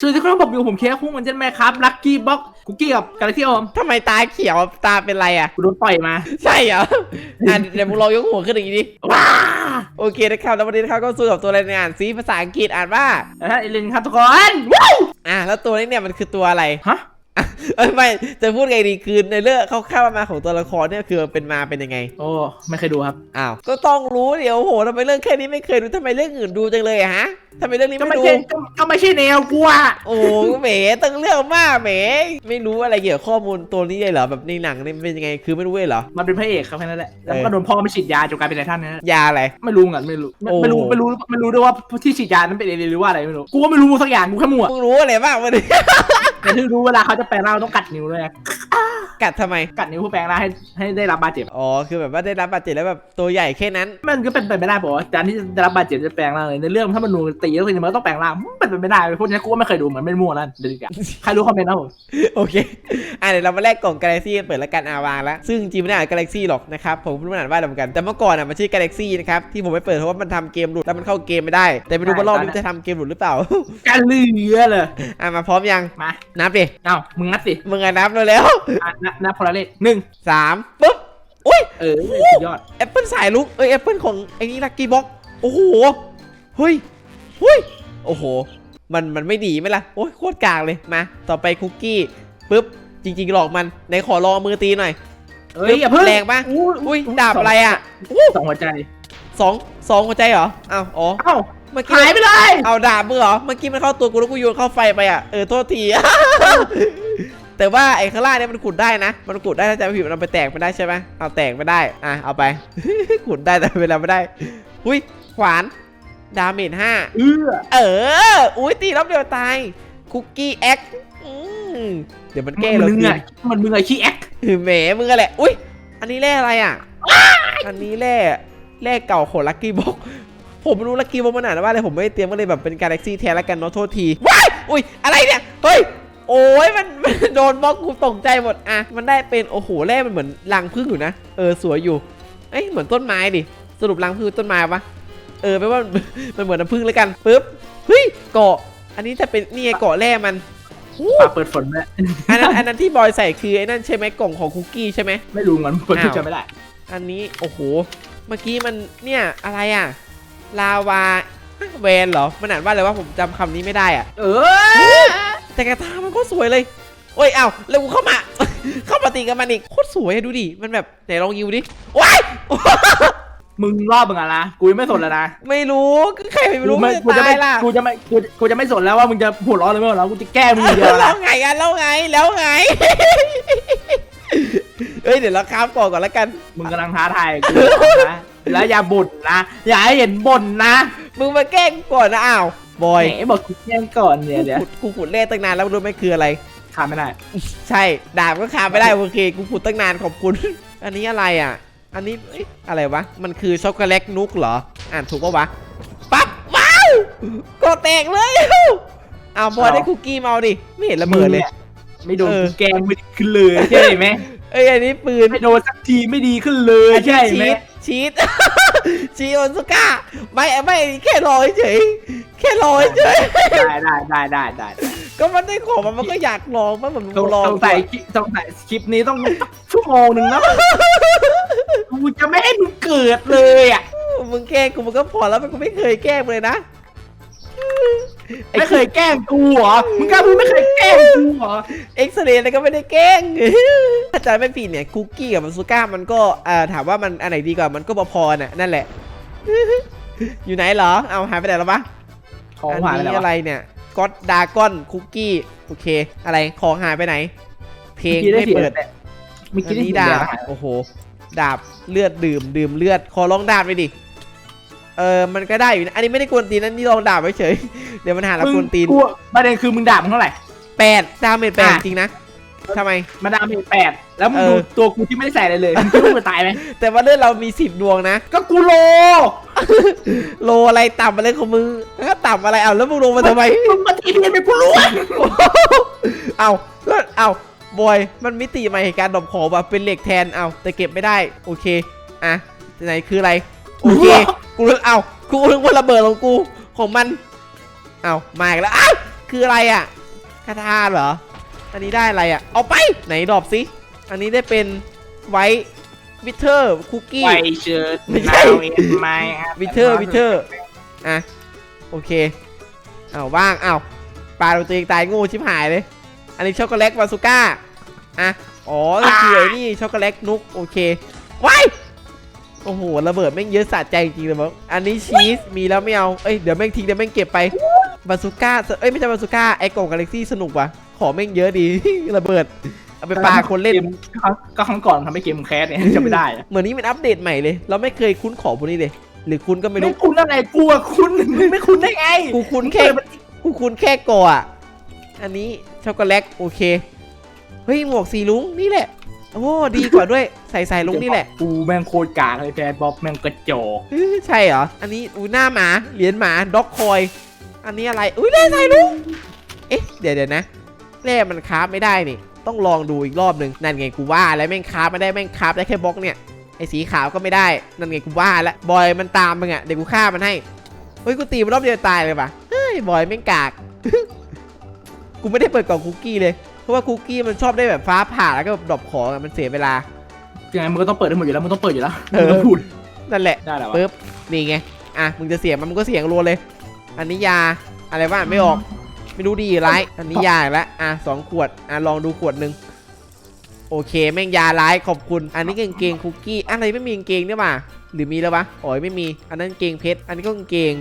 สวัสดีครับผมอยู่ผมเคสคุ้งเหมือนเช่นแม่ครับลัคกี้บ็อกคุกกี้กับกาแล็กซี่อมทำไมตาเขียวตาเป็นไรอะ กูโดนต่อยมา ใช่เหรออะเดี๋ยวมึงลองยกหัวขึ้นอย่างนี้ดิว้าโอเคนะครับแล้ววันนี้นะครับก็สู้กับตัวอะไรในอ่านซีภาษาอังกฤษอ่านว่าเอ้ยเอลินครับทุกคนว้าวอะแล้วตัวนี้เนี่ยมันคือตัวอะไรฮะอะเอ้ย ไม่จะพูดไงดีคือในเรื่องเขาเข้าวๆมาของตัวละครเนี่ยคือเป็นมาเป็นยังไง โอ้ไม่เคยดูครับอ้าวก็ต้องรู้เดี๋ยวโอ้โหทำไมเรื่องแค่นี้ไม่เคยดูทำไมเรื่องอื่นดูจังเลยอะฮะทำไมเรื่องนี้ก็ไม่ไม่ดูใช่ก็ก็ไม่ใช่แนวกูอะโอ้โหแหมตั้งเรื่องมากแหมไม่รู้อะไรเกี่ยวกับข้อมูลตัวนี้เลยเหรอแบบในหนังนี่มันเป็นยังไงคือไม่รู้เลยเหรอมันเป็นพระเอกครับแค่นั้นแหละแล้วเออก็โดนพ่อไม่ฉีดยาจนกลายเป็นไททันนะยาอะไรไม่รู้งั้นไม่รู้ไม่โอ้ไม่รู้ไม่รู้ไม่รู้ด้วยว่าที่ฉีดยานั้นเป็นเอลินหรือว่าอะไรไม่รู้กูก็ไม่รู้สักอย่างกูแค่มั่วมึงรู้อะไรบ้างวันนี้ แต่ที่รู้เวลาเขาจะแปลงร่างต้องกัดนิ้วด้วยนะ กัดทำไม กัดนิ้วเพื่อแปลงร่างให้ให้ได้รับบาดเจ็บ อ๋อ คือแบบว่าได้รับบาดเจ็บแล้วแบบตัวใหญ่แค่นั้น มันก็เป็นไปไม่ได้บอกว่าการที่จะได้รับบาดเจ็บจะแปลงร่างเลยในเรื่องถ้ามันดูตีแล้วคือมันก็ต้องแปลงร่างมันเป็นไปไม่ได้พวกนี้กูก็ไม่เคยดูเหมือนไม่มั่วนั่นเดี๋ยวดีกว่าใครรู้คอมเมนต์นะผมโอเค อะเดี๋ยวเรามาแลกกล่องกาแล็กซี่เปิดแล้วกันอาวางแล้วซึ่งจริงๆไม่ได้อ่านกาแล็กซี่หรอกนะครับผมเพิ่งมาอ่านว่าเหมือนกันแต่เมื่อก่อนอะมันชื่อกาแล็กซี่นะครับที่ผมไม่เปิดเพราะว่ามันทำเกมหลุดแล้วมันเข้าเกมไม่ได้ แต่ไม่รู้ว่ารอบนี้มันจะทำเกมหลุดหรือเปล่ากันเลือเลยอะมาพร้อมยังมานับดิเอ้ามึงนัดสิมึงอะนับเร็วอะนับนับพลเลขหนึ่งๆสามปุ๊บอุ้ยเออสุดยอดแอปเปิลสายลุกเอ้ยแอปเปิลของไอ้นี่ลักกี้บ็อกโอ้โหเฮ้ยเฮ้ยโอ้โห มันมันไม่ดีไหมล่ะโอ้ยโคตรกากเลยมา ต่อไปคุกกี้ปุ๊บจริง ๆ หลอกมันไหนขอลองมือตีหน่อยเอ้ยอย่าเพิ่งแรงปะอุ้ยอุ้ยดาบอะไรอะสองหัวใจสองสองหัวใจเหรออ้าวอ๋อเอ้าเมื่อกี้หายไปเลย เอาดาบมือเหรอ เมื่อกี้มันเข้าตัวกูแล้วกูโยนเข้าไฟไปอะ เออ โทษที แต่ว่าไอ้ข้างล่างเนี่ยมันขุดได้นะ มันขุดได้ถ้าจะไม่ผิดมันเอาไปแตกไม่ได้ใช่ไหมเอาแตกไม่ได้อะเอาไป ขุดได้แต่เวลาไม่ได้อุ้ยขวานดาเมจห้าเออเอออุ้ยตีรอบเดียวตายคุกกี้แอ็กอืมเดี๋ยวมันแก้มัเรานมึงกิไงนมันมึงไงขี้แอ๊กหือแหมมึงอะแหละอุ้ยอันนี้แร่อะไรอะอันนี้แร่แร่เก่าของลักกี้บ็อกผมไม่รู้ลักกี้บ็อกมันอ่านว่าอะไรผมไม่ได้เตรียมก็เลยแบบเป็นกาแล็กซี่แทนแล้วกันเนาะโทษทีว้ายอุ้ยอะไรเนี่ยเฮ้ย โอ้ยมันมันโดนบล็อกกูตกใจหมดอะมันได้เป็นโอ้โหแร่มันเหมือนรังผึ้งอยู่นะเออสวยอยู่เอ้ยเหมือนต้นไม้ดิสรุปรังผึ้งต้นไม้ปะเออแปลว่ามันเหมือนน้ำผึ้งแล้วกันปึ๊บเฮ้ยเกาะ อันนี้จะเป็นนี่ไงเกาะแร่มันปากเปิดฝนแม่อันนั้นอันนั้นที่บอยใส่คือไอ้นั่นใช่ไหมกล่องของคุกกี้ใช่ไหมไม่รู้งั้นเปิดที่จะไม่ได้ อันนี้โอ้โห เมื่อกี้มันเนี่ยอะไรอะลาวาแวนเหรอมันอ่านว่าอะไรวะผมจำคำนี้ไม่ได้อะ เออ แต่กระทามันก็สวยเลยโอ้ยเอ้าแล้วกูเข้ามา เข้ามาตีกับมันอีกโคตรสวยอะดูดิมันแบบไหนลองยิวดิว้ายมึงรอบมึงอะนะกูยังไม่สนแล้วนะไม่รู้ก็ใครไม่รู้กูมันไม่จะกูจะตาไม่ยล่ะกูจะไม่กูกูจะไม่สนแล้วว่ามึงจะหัวเร้อนหรือไม่หัวเร้อนกูจะแก้มึงอย่างเดียวแล้นะวไงอะแล้วไงแล้วไงเอ้ยเดี๋ยวเราค้ามก่อนก่อนแล้วกัน มึงกำลังท้าทายกูนะแล้วอย่าบ่นนะอย่าให้เห็นบ่นนะมึงมาแกล้งกูก่อนนะอ้าว บอยแหมบอกกูแย่งก่อนเนี่ยเดี๋ยวกูขุดกูขุดเล่ตั้งนานแล้วรู้ไหมคืออะไร ขาดไม่ได้ ใช่ดาบก็คาไม่ได้โอเคกูขุดตั้งนานขอบคุณ อันนี้อะไรอะ อันนี้เอ๊ะอะไรวะ มันคือช็อกโกแลตนุกเหรอ อ่านถูกปะวะ ปั๊บ ว้าวก็แตกเลย เอาบอยได้คุกกี้มาเอาดิ ไม่เห็นระเบิดเลย ไม่โดนเออ กูแกล้งไม่ดีขึ้นเลยใช่ไหมเอ้ยอันนี้ปืนไม่โดนสักทีไม่ดีขึ้นเลยใช่ไหมชีสชีส ชีสโอนสุก้าไม่ไม่แค่รอเฉยแค่รอเฉยได้ได้ได้ได้ได้ก็มันได้ของมันมันก็อยากลองมันเหมือนต้องลองต้องใส่คลิปต้องใส่คลิปนี้ต้องชั่วโมงหนึ่งนะกูจะไม่ให้มึงเกิดเลยอะมึงแกล้งกูมันก็พอแล้วมันกูไม่เคยแกล้งมึงเลยนะ ไม่เคยแกล้งกูเหรอ มึงกล้าพูดไม่เคยแกล้งกูเหรอ เอ็กซเรย์อะไรก็ไม่ได้แกล้งถ้าจำไม่ผิดเนี่ยคุกกี้กับมันซูก้ามันก็อ่าถามว่ามันอันไหนดีกว่ามันก็พอๆน่ะนั่นแหละ อยู่ไหนเหรอ เอาหายไปไหนแล้วปะของอันหวานนี้อะไรอะไรวะเนี่ยก็อดดากอนคุกกี้โอเค อะไรของหายไปไหน เพลงเมื่อกี้ได้ไม่เสียเปิดแต่เมื่ออักี้นได้นี้เสียดาบแต่โอ้โห ดาบเลือดดื่มดื่มเลือดขอลองดาบไปดิ เออมันก็ได้อยู่นะอันนี้ไม่ได้กวนตีนนะนี่ลองดาบเฉยๆเดี๋ยวมันหาละมึงกวนตีนกูประเด็นคือมึงด่ามึงเท่าไหร่แปดดาเมจแปดอะจริงนะทำไมมาดามเมจแปดแล้วมึงเออดูตัวกูที่ไม่ได้ใส่อะไรเลยมึงคิดว่ามึงจะตายไหมแต่ว่าเลือดเรามีสิบดวงนะ ก็กูโล โลอะไรต่ำอะไรของมึงก็ต่ำอะไรเอาแล้วมึงลงมาทำไมมึงมาตีเรียนเป็นผู้รู้เอาก็เอาบอยมันมิติใหม่แห่งการดรอปของแบบเป็นเหล็กแทนเอาแต่เก็บไม่ได้ โอเค อะไหนคืออะไร โอเค กูรู้เอากูรู้ว่าระเบิดของกูของมันเอามาอีกแล้วอ้าวคืออะไรอะคาถาเหรอ อันนี้ได้อะไรอะ เอาไปไหนดรอปสิอันนี้ได้เป็นไวท์วิเทอร์คุกกี้ไวเชิดไม่ใช่นาวเอ็นไม้วิเทอร์วิเทอร์อะโอเคเอาว่างเอาปลาตัวเองตายโงูชิบหายเลย อันนี้ช็อกโกแลตวาซูก้าอะอ๋อนี่คือไอ้นี่ช็อกโกแลตนุกโอเคว้าย โอ้โหระเบิดแม่งเยอะสะใจจริงเลยมั้งอันนี้ชีสมีแล้วไม่เอาเอ้ยเดี๋ยวแม่งทิ้งเดี๋ยวแม่งเก็บไปบาซูก้าเอ้ยไม่ใช่บาซูก้าไอ้กล่องกาแล็กซี่สนุกว่ะขอแม่งเยอะดี ระเบิดเอาไปปาคนเล่นกมก็ครั้งก่อนทำให้เกมแคสเนี่ยจะไม่ได้อะเหมือนนี้มันอัปเดตใหม่เลย เราไม่เคยคุ้นของพวกนี้เลย หรือคุ้นก็ไม่ไม่รู้คุ้นอะไรกูอะคุ้นมึงไม่คุ้นได้ไงกูคุ้นแค่กูคุ้นแค่กออะอันนี้ช็อกโกแลตโอเคเฮ้ยหมวกสีลุงนี่แหละ โอ้ดีกว่าด้วยใส่ใส่ลุงนี่แหละกูแม่งโคตรกากเลยแฟนบ๊อบแม่งกระจอกเฮ้ยใช่เหรอ อันนี้อูหน้าหมาเหรียญหมาด็อกคอย อันนี้อะไร อุ้ยเล่ใส่ลุงเอ๊ะเดี๋ยวเดี๋ยวนะแร่มันคราฟไม่ได้นี่ ต้องลองดูอีกรอบหนึ่งนั่นไงกูว่าแล้วแม่งคราฟไม่ได้แม่งคราฟได้แค่บล็อกเนี่ยไอ้สีขาวก็ไม่ได้นั่นไงกูว่าแล้วบอยมันตามมึงอะเดี๋ยวกูฆ่ามันให้เฮ้ยกูตีมันรอบเดียวตายเลยปะเฮ้ยบอยแม่งกากกูไม่ได้เปิดกล่องคุกกี้เลยเพ ราะว่าคุกกี้มันชอบได้แบบฟ้าผ่าแล้วก็แบบดรอปของอะมันเสียเวลา ยังไงมึงก็ต้องเปิดให้หมดอยู่แล้วมึงต้องเปิดอยู่แล้วเออมึงต้องพูดนั่นแหละได้แล้ววะปึ๊บนี่ไงอะมึงจะเสียงมันมึงก็เสียงรัวเลย อันนี้ยาอะไรวะไม่ออก ไม่รู้ดีร้ายอันนี้ยาอีกแล้วอะสองขวดอะลองดูขวดหนึ่งโอเค แม่งยาร้ายขอบคุณ อันนี้กางเกงคุกกี้อะไรไม่มีกางเกงเนี่ยว่ะหรือมีแล้ววะอ๋อไม่มี อันนั้นกางเกงเพชรอันนี้ก็กางเกง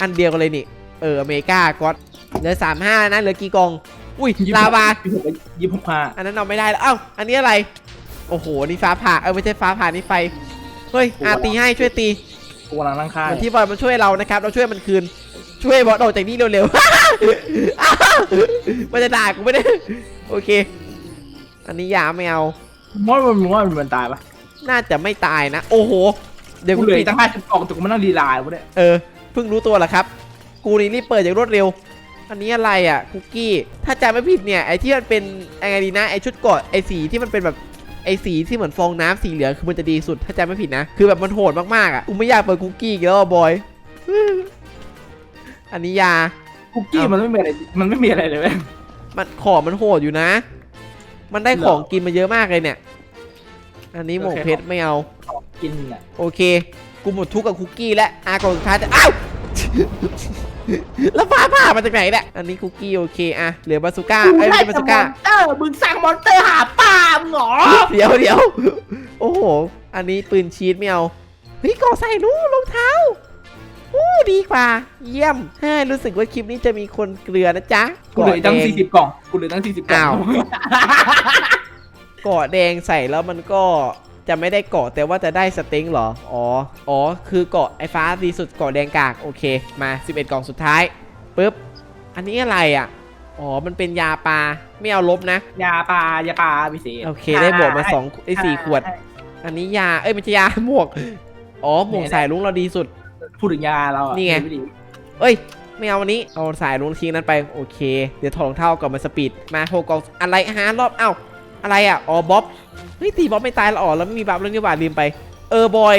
อันเดียวกันเลยนี่ เอออเมริกาก็อตเหลือสามห้านะเหลือกี่กล่อง อุ้ยลาวายี่สิบหกยี่สิบหกห้าอันนั้นเอาไม่ได้แล้วเอ้าอันนี้อะไร โอ้โหนี่ฟ้าผ่าเออไม่ใช่ฟ้าผ่านี่ไฟเฮ้ยอาตีให้ช่วยตีกูกำลังนั่งค่ายเหมือนที่บอยมันช่วยเรานะครับ เราช่วยมันคืน ช่วยบอสออกจากนี่เร็วๆมันจะด่ากูไม่ได้โอเค อันนี้ยาไม่เอามอดมันว่ามันตายปะน่าจะไม่ตายนะ โอ้โห เดี๋ยวกูกูเหลือปิอีดกตั้งห้าสิบกล่องแต่กูมานั่งดีไลน์วะเนี่ยเออเพิ่งรู้ตัวเหรอครับ กูนี่รีบเปิดอย่างรวดเร็ว อันนี้อะไรอะคุกกี้ ถ้าจำไม่ผิดเนี่ยไอ้ที่มันเป็นยังไงดีนะไอ้ชุดเกาะไอ้สีที่มันเป็นแบบไอ้สีที่เหมือนฟองน้ำสีเหลืองคือมันจะดีสุดถ้าจำไม่ผิดนะ คือแบบมันโหดมากๆอะกูไม่อยากเปิดคุกกี้อีกแล้วอะบอย อันนี้ยาคุกกี้มันไม่มีอะไรมันไม่มีอะไรเลยเว้ยมันของมันโหดอยู่นะ มันได้เหรอของกินมาเยอะมากเลยเนี่ย อันนี้หมวกโอเคเพชรไม่เอากินอะโอเค กูหมดทุกข์กับคุกกี้แล้วอากล่องสุดท้ายจะอ้าว แล้วฟ้าผ่ามาจากไหนเนี่ย อันนี้คุกกี้โอเคอะเหลือบาซูก้าเอ้ยไม่ใช่บาซูก้า เออมึงสั่งมอนเตอร์หาปลามึงเหรอเดี๋ยวเดี๋ยวโอ้โห อันนี้ปืนชีสไม่เอา เฮ้ยก่อใส่รู้รองเท้าอู้ดีกว่า เยี่ยมเฮ้ยรู้สึกว่าคลิปนี้จะมีคนเกลือนะจ๊ะกูเหลืออีกตั้งกาะแดสี่สิบกล่องกูเหลือตั้งสี่สิบกล่องอ้าวเกาะแดงใส่แล้วมันก็ จะไม่ได้เกาะแต่ว่าจะได้สเต็งเหรอ อ๋อ อ๋อ คือเกาะไอ้ฟ้าดีสุดเกาะแดงกาก โอเค มา 11 กล่องสุดท้ายปึ๊บ อันนี้อะไรอะ อ๋อ มันเป็นยาปลา ไม่เอาลบนะ ยาปลายาปลาพิเศษโอเค ได้บวกมา2ไอ้สี่ขวด อันนี้ยา เอ้ยไม่ใช่ยาหมวก อ๋อ หมวกสายลุงเราดีสุด พูดถึงยาเราอะนี่ไงม่ดีเอ้ยไม่เอาวันนี้ เอาสายลุงทิ้งนั้นไป โอเค เดี๋ยวถอดรองเท้าก่อนมาสปีด มาโฮกองอะไรฮะรอบ เอ้า อะไรอะอ๋อบ๊อบเฮ้ยตีบ๊อบไม่ตายแล้วอ๋อแล้วไม่มีบัฟเรื่องนี้หว่าลืมไป เออบอย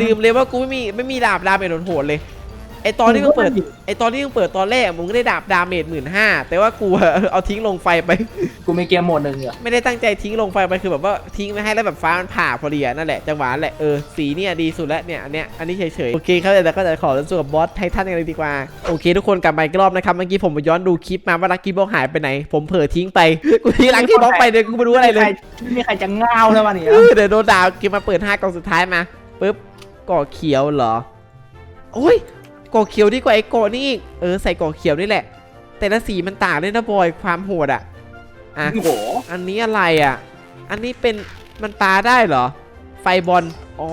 ลืมเลยว่ากูไม่มีไม่มีดาบดาเมจโหดๆเลย ไอตอนที่มึงเปิดไอตอนที่มึงเปิดตอนแรกมึงก็ได้ดาบดาเมจหมื่นห้าแต่ว่ากูอะเอาทิ้งลงไฟไป กูมีเกมโหมดหนึ่งอะไม่ได้ตั้งใจทิ้งลงไฟไปคือแบบว่าทิ้งไม่ให้แล้วแบบฟ้ามันผ่าพอดีอะนั่นแหละจังหวะนั่นแหละเออสีเนี่ยดีสุดแล้วเนี่ยอันเนี้ยอันนี้เฉยๆโอเคครับแต่ก็จะขอส่วนกับบอสไททันกันเลยดีกว่าโอเค ทุกคนกลับมาอีกรอบนะครับเมื่อกี้ผมไปย้อนดูคลิปมาว่าลักกี้บ็อกหายไปไหน ผมเผลอทิ้งไปกูทิ้งลักกี้บ็อกไปเลยกูไม่รู้อะไรเลยไม่มีใครจะเงาแล้ววันนี้เออเดี๋ยวโดนด่าเก็บมาเปิดห้ากล่องสุดท้ายมาปุ๊บก่อเขียวเหรอโอ้ย ก่อเขียวดีกว่าไอ้ก่อนี่อีกเออใส่ก่อเขียวนี่แหละ แต่ละสีมันต่างเลยนะบอยความโหดอะอะโอ้โหอันนี้อะไรอะ อันนี้เป็นมันปลาได้เหรอ ไฟบอลอ๋อ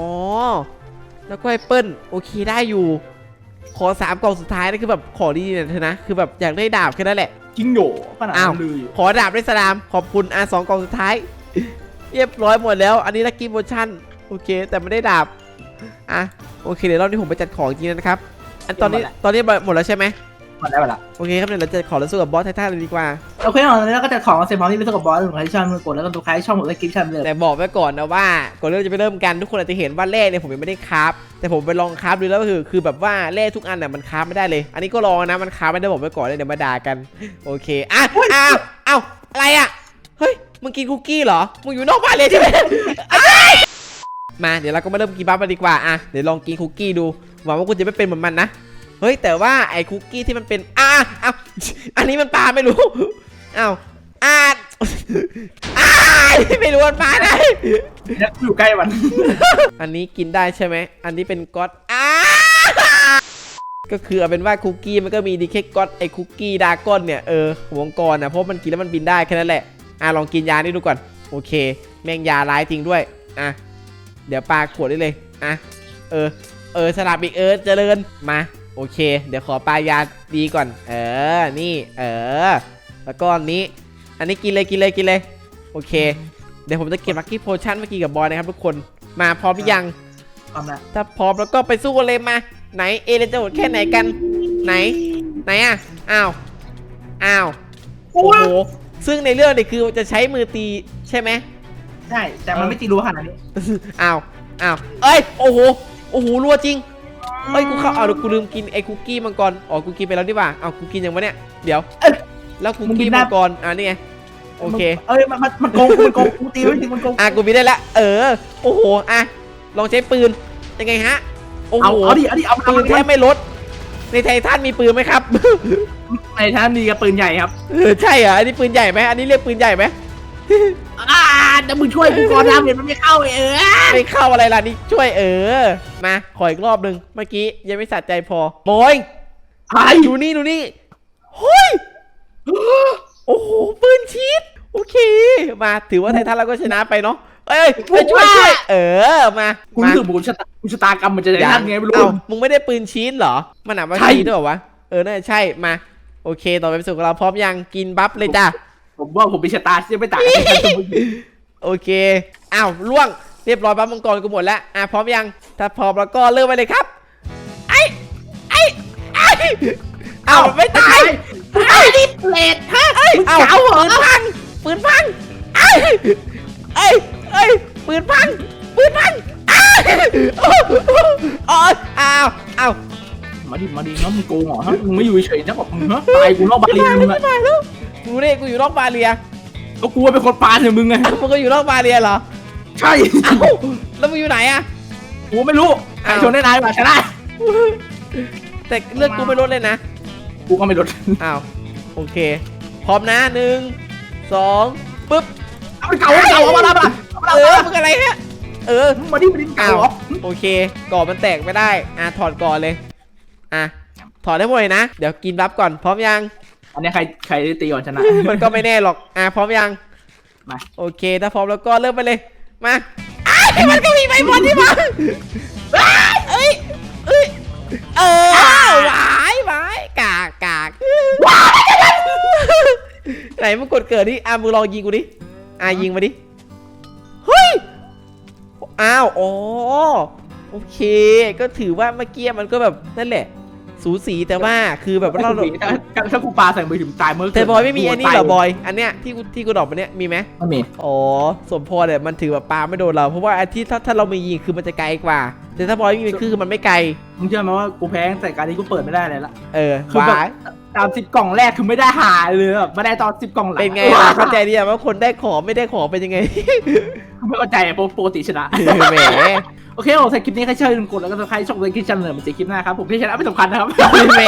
แล้วก็ไอเปิลโอเคได้อยู่ ขอสามกล่องสุดท้ายนะคือแบบขอดีๆนะเธอนะคือแบบอยากได้ดาบแค่นั้นแหละ จริงโหขนาดอ้าว นั้นเลยขอดาบด้วยสลามขอบคุณอะสองกล่องสุดท้าย เรียบร้อยหมดแล้ว อันนี้ลักกี้โมชั่นโอเค แต่ไม่ได้ดาบ อะ โอเค เดี๋ยวรอบนี้ผมไปจัดของจริงๆนะครับ อันตอนนี้ตอนนี้หมดแล้วใช่ไหมหมดแล้วเวลาโอเคครับเดี๋ยวเราจะขอรับสู้กับบอสไททันเลยดีกว่าโอเคตอนนี้เราก็จะของเสร็จพร้อมที่ไปสู้กับบอสหนึ่งใครที่ชอบมือกดแล้วก็ตัวใครที่ชอบหมดเลยคลิปชั่นเลยแต่บอกไว้ก่อนนะว่าก่อนที่เราจะไปเริ่มกันทุกคนอาจจะเห็นว่าแร่เนี่ยผมยังไม่ได้คราฟแต่ผมไปลองคราฟดูแล้วก็คือคือแบบว่าแร่ทุกอันน่ะมันคราฟไม่ได้เลย อันนี้ก็ลองนะมันคราฟไม่ได้บอกไว้ก่อนเลยเดี๋ยวมาด่ากันโอเคอะอ้าวอ้าวอะไรอะเฮ้ยมึงกินคุกกี้เหรอมึงอยู่นอกบ้านเลยใช่ไหมอ้ายมาเดี๋ยวเราก็มาเริ่มกินบัฟกันดีกว่าอะเดี๋ยวลองกินคุกกี้ดู หวังว่าคุณจะไม่เป็นเหมือนมันนะ เฮ้ยแต่ว่าไอ้คุกกี้ที่มันเป็นอะอ้าวอันนี้มันปลาไม่รู้อ้าวอ่าอ่าไม่รู้มันปลาได้แล้วอยู่ใกล้มัน อันนี้กินได้ใช่ไหม อันนี้เป็นก๊อตอ้าก็คือเอาเป็นว่าคุกกี้มันก็มีดีแค่ก๊อตไอ้คุกกี้ดราก้อนเนี่ยเออหัวมังกรนะเพราะมันกินแล้วมันบินได้แค่นั้นแหละอะลองกินยานี่ดูก่อนโอเค แม่งยาร้ายจริงด้วยอะเดี๋ยวปาขวดได้เลยอะเออ เออสลับอีกเออเจริญมาโอเค เดี๋ยวขอปลายาดีก่อน เออนี่ เออ แล้วก็อันนี้ อันนี้กินเลยกินเลยกินเลย โอเค เดี๋ยวผมจะเก็บลัคกี้โพชั่นเมื่อกี้กับบอยนะครับทุกคนมาพร้อมหรือยังความนะถ้าพร้อมแล้วก็ไปสู้กันเลยมา ไหนเอเลนจะโหดแค่ไหนกัน ไหน ไหนอะอ้าวอ้าวโอ้โอ้ยโหซึ่งในเรื่องเนี่ยคือจะใช้มือตีใช่ไหมใช่แต่มันไม่ตีรู้ขนาดนี้อ้าวอ้าวเอ้ยโอ้โหโอ้โหรัวจริงเอ้ยกูเข้าเอาเดี๋ยวกูลืมกินไอ้คุกกี้มังกรอ๋อกูกินไปแล้วดีกว่าเอากูกินยังวะเนี่ยเดี๋ยวเอ้ย แล้วคุกมึงกิกี้นได้ มังกรอ่านี่ไงโอเคเอ้ยมันมันมันโกงกูมันโกงกูตีไม่ถึงมันโกงอะกูมีได้ละเออโอ้โหอะลองใช้ปืนยังไงฮะโอ้เอาโหเอาดิเอาดิเอามาปืนแทบไม่ลดในไททันมีปืนไหมครับ ในท่านมีกับปืนใหญ่ครับ เออใช่เหรออันนี้ปืนใหญ่ไหมอันนี้เรียกปืนใหญ่ไหม อ่าเดี๋ยวมึงช่วยกูก่อนนะเห็นมันไม่เข้าไอ้เออไม่เข้าอะไรล่ะนี่ช่วยเออ มาขออีกรอบหนึ่งเมื่อกี้ยังไม่สะใจพอโบอยไอ้ดูนี่ดูนี่เฮ้ยโอ้โหปืนชีตโอเค มาถือว่าไททันเราก็ชนะไปเนาะเอ้ยไปช่วยช่วยเออมากูมารู้สึกเหมือนกูชะตากูชะตากรรมมันจะได้ทันไงไม่รู้เอ้ามึงไม่ได้ปืนชีตเหรอมันหนักว่าใช่ชีตด้วยเหรอวะเออน่าจะใช่มาโอเค ต่อไปเป็นสุดของเราพร้อมยังกินบัฟเลยจ้า ผมว่าผมมีชะตาที่จะไม่ต่างกันกับมึงโอเค อ้าวล่วง เรียบร้อยปั๊บมังกรกูหมดแล้ว อะพร้อมยัง ถ้าพร้อมแล้วก็เริ่มไปเลยครับ ไอ้ไอ้ไอ้อ้าวไม่ตายไอ้ดิเลดฮะเอ้ยมึงอ้าวเก๋าเหรอปืนพังปืนพังไอ้ไอ้ไอ้ยปืนพังปืนพังอ้าวโอ้อ้าวอ้าวอ้าวมาดิมาดิน้องมึงโกงเหรอฮะมึงไม่อยู่เฉยๆนะบอกมึงฮะตายกูนอกบาลีมึงอะ ไม่แล้วกูเนี่ยกูอยู่นอกบาเรียก็กูว่าเป็นคนปาเนี่ยมึงไงอ้าวมึงก็อยู่นอกบาเรียเหรอใช่อ้าวแล้วมึงอยู่ไหนอะกูไม่รู้ใครชนได้นายมาชนะแต่เลือดกูไม่ลดเลยนะกูก็ไม่ลดอ้าวโอเค พร้อมนะหนึ่งสองปึ๊บเอาไปเก่าเอาไปเก่าเอามาละมาเอามาเออละมึงอะไรฮะเออ มาดิมาดิเก่าอ้าวเหรอโอเคก่อนมันแตกไม่ได้ อะถอดก่อนเลย อะถอดได้หมดเลยนะ เดี๋ยวกินรับก่อน พร้อมยัง อันนี้ใครใครตีก่อนชนะ มันก็ไม่แน่หรอก อะพร้อมยังมา โอเค ถ้าพร้อมแล้วก็เริ่มไปเลย มาอ้าวมันก็มีใบบอลที่มาอ้าวเอ้ยเอ้ย เออหวายหวายกากกากไหนมึงกดเกิดดิอะมึงลองยิงกูดิ อะยิงมาดิ เฮ้ย อ้าว อ๋อ โอเค ก็ถือว่าเมื่อกี้มันก็แบบนั่นแหละ สูสีแต่ว่าคือแบบว่าเราถ้าถ้ากูปาใส่มือถึงตายเมื่อแต่บอยไม่มีอันนี้เหรอบอย อันเนี้ยที่กูที่กูดอกไปเนี้ยมีไหมไม่มีอ๋อสมพรเนี่ยมันถือแบบปาไม่โดนเราเพราะว่าอันที่ถ้าถ้าเรามียิงคือมันจะไกลกว่า แต่ถ้าบอยไม่มีคือมันไม่ไกลมึงเชื่อไหมว่ากูแพ้ตั้งแต่การที่กูเปิดไม่ได้เลยละเออคือแบบวาย ตามสิบกล่องแรกคือไม่ได้หาเลยแบบไม่ได้ตอนสิบกล่องหลังเป็นไงล่ะเข้าใจดีอะว่าคนได้ของไม่ได้ของเป็นยังไงกูไม่เข้าใจอะปกติชนะ แหม โอเคผมใส่คลิปนี้ใครเชื่อลืมกดแล้วก็ใครชอบเลยคลิปชันเลยมันจะคลิปหน้าครับ ผมที่ชนะไม่สำคัญนะครับ แหม